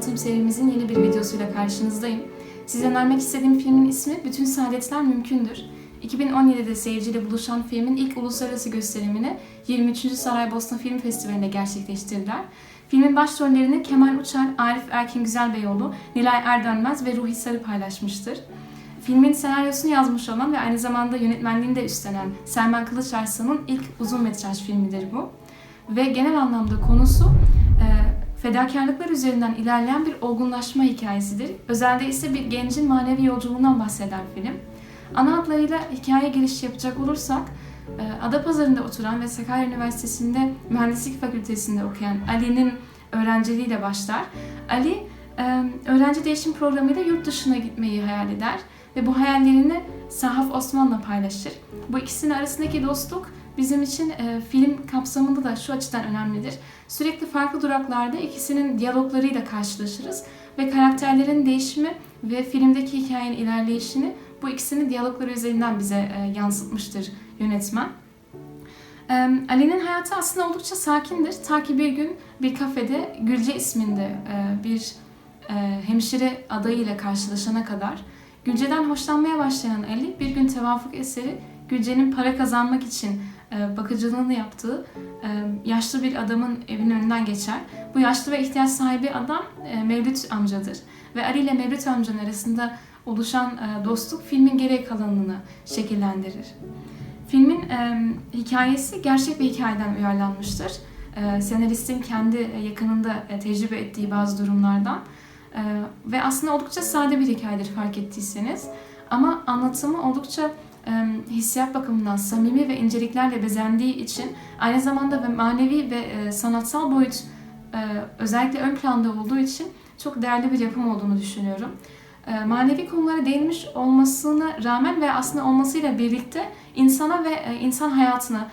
tanıtım serimizin yeni bir videosuyla karşınızdayım. Size önermek istediğim filmin ismi Bütün Saadetler Mümkündür. 2017'de seyirciyle buluşan filmin ilk uluslararası gösterimini 23. Saraybosna Film Festivali'nde gerçekleştirdiler. Filmin başrollerini Kemal Uçar, Arif Erkin Güzelbeyoğlu, Nilay Erdönmez ve Ruhi Sarı paylaşmıştır. Filmin senaryosunu yazmış olan ve aynı zamanda yönetmenliğini de üstlenen Selman Kılıç Arslan'ın ilk uzun metraj filmidir bu. Ve genel anlamda konusu fedakarlıklar üzerinden ilerleyen bir olgunlaşma hikayesidir. Özelde ise bir gencin manevi yolculuğundan bahseder film. Ana hatlarıyla hikaye giriş yapacak olursak, e, Adapazarı'nda oturan ve Sakarya Üniversitesi'nde Mühendislik Fakültesi'nde okuyan Ali'nin öğrenciliğiyle başlar. Ali, e, öğrenci değişim programıyla yurt dışına gitmeyi hayal eder ve bu hayallerini Sahaf Osman'la paylaşır. Bu ikisinin arasındaki dostluk bizim için e, film kapsamında da şu açıdan önemlidir. Sürekli farklı duraklarda ikisinin diyaloglarıyla karşılaşırız ve karakterlerin değişimi ve filmdeki hikayenin ilerleyişini bu ikisinin diyalogları üzerinden bize e, yansıtmıştır yönetmen. E, Ali'nin hayatı aslında oldukça sakindir. Ta ki bir gün bir kafede Gülce isminde e, bir e, hemşire adayıyla karşılaşana kadar Gülce'den hoşlanmaya başlayan Ali bir gün tevafuk eseri Gülce'nin para kazanmak için bakıcılığını yaptığı e, yaşlı bir adamın evinin önünden geçer. Bu yaşlı ve ihtiyaç sahibi adam e, Mevlüt amcadır. Ve Ali ile Mevlüt amcanın arasında oluşan e, dostluk filmin geri kalanını şekillendirir. Filmin e, hikayesi gerçek bir hikayeden uyarlanmıştır. E, senaristin kendi yakınında e, tecrübe ettiği bazı durumlardan. E, ve aslında oldukça sade bir hikayedir fark ettiyseniz. Ama anlatımı oldukça hissiyat bakımından samimi ve inceliklerle bezendiği için aynı zamanda ve manevi ve e, sanatsal boyut e, özellikle ön planda olduğu için çok değerli bir yapım olduğunu düşünüyorum. E, manevi konulara değinmiş olmasına rağmen ve aslında olmasıyla birlikte insana ve insan hayatına,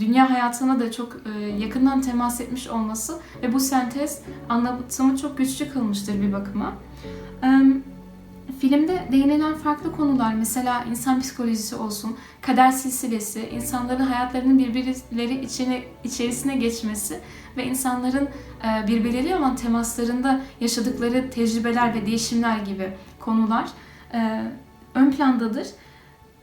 dünya hayatına da çok yakından temas etmiş olması ve bu sentez anlatımı çok güçlü kılmıştır bir bakıma. Filmde değinilen farklı konular mesela insan psikolojisi olsun, kader silsilesi, insanların hayatlarının birbirleri içine, içerisine geçmesi ve insanların birbirleriyle olan temaslarında yaşadıkları tecrübeler ve değişimler gibi konular ön plandadır.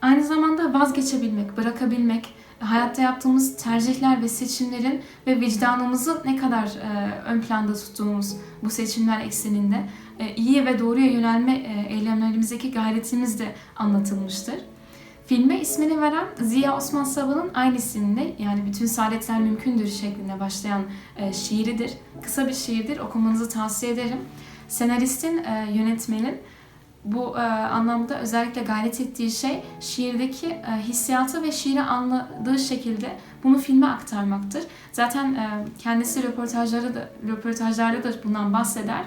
Aynı zamanda vazgeçebilmek, bırakabilmek, hayatta yaptığımız tercihler ve seçimlerin ve vicdanımızı ne kadar e, ön planda tuttuğumuz bu seçimler ekseninde e, iyi ve doğruya yönelme e, eylemlerimizdeki gayretimiz de anlatılmıştır. Filme ismini veren Ziya Osman Sabah'ın aynı isimli yani Bütün Saadetler Mümkündür şeklinde başlayan e, şiiridir. Kısa bir şiirdir, okumanızı tavsiye ederim. Senaristin, e, yönetmenin bu e, anlamda özellikle gayret ettiği şey şiirdeki e, hissiyatı ve şiiri anladığı şekilde bunu filme aktarmaktır. Zaten e, kendisi röportajları da, röportajlarda da bundan bahseder.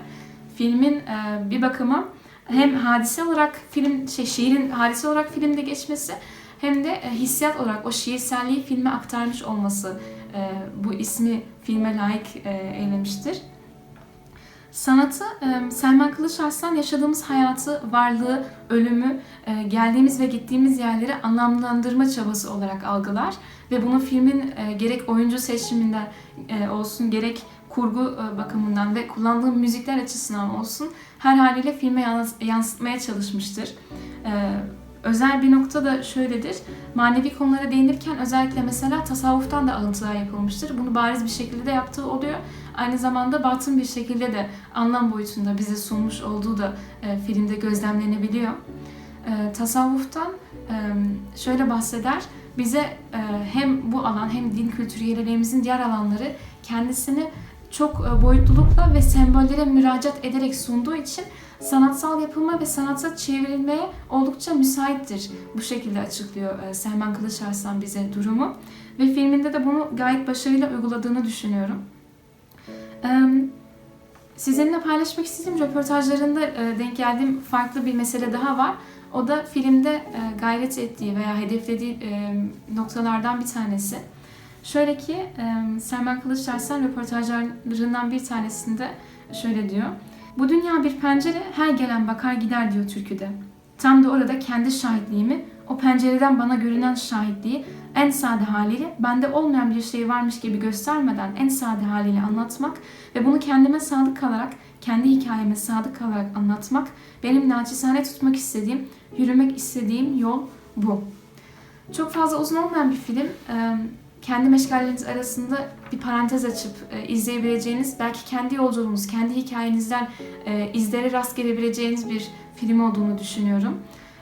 Filmin e, bir bakıma hem hadise olarak film şey şiirin hadise olarak filmde geçmesi hem de e, hissiyat olarak o şiirselliği filme aktarmış olması e, bu ismi filme layık e, eylemiştir. Sanatı e, Selman Kılıç Arslan yaşadığımız hayatı, varlığı, ölümü, e, geldiğimiz ve gittiğimiz yerleri anlamlandırma çabası olarak algılar ve bunu filmin e, gerek oyuncu seçiminden olsun gerek kurgu bakımından ve kullandığı müzikler açısından olsun her haliyle filme yansıtmaya çalışmıştır. Özel bir nokta da şöyledir. Manevi konulara değinirken özellikle mesela tasavvuftan da alıntılar yapılmıştır. Bunu bariz bir şekilde de yaptığı oluyor. Aynı zamanda batın bir şekilde de anlam boyutunda bize sunmuş olduğu da e, filmde gözlemlenebiliyor. E, tasavvuftan e, şöyle bahseder. Bize e, hem bu alan hem din kültürü geleneğimizin diğer alanları kendisini çok e, boyutlulukla ve sembollere müracaat ederek sunduğu için sanatsal yapıma ve sanata çevrilmeye oldukça müsaittir. Bu şekilde açıklıyor e, Selman Kılıç Arslan bize durumu. Ve filminde de bunu gayet başarıyla uyguladığını düşünüyorum. Sizinle paylaşmak istediğim röportajlarında e, denk geldiğim farklı bir mesele daha var. O da filmde e, gayret ettiği veya hedeflediği noktalardan bir tanesi. Şöyle ki Selman Kılıç Arslan röportajlarından bir tanesinde şöyle diyor. Bu dünya bir pencere, her gelen bakar gider diyor türküde. Tam da orada kendi şahitliğimi o pencereden bana görünen şahitliği en sade haliyle bende olmayan bir şey varmış gibi göstermeden en sade haliyle anlatmak ve bunu kendime sadık kalarak, kendi hikayeme sadık kalarak anlatmak benim naçizane tutmak istediğim, yürümek istediğim yol bu. Çok fazla uzun olmayan bir film. Kendi meşgalleriniz arasında bir parantez açıp e, izleyebileceğiniz, belki kendi yolculuğunuz, kendi hikayenizden e, izlere rast gelebileceğiniz bir film olduğunu düşünüyorum.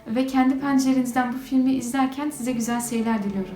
Ve kendi pencerenizden bu filmi izlerken size güzel seyirler diliyorum.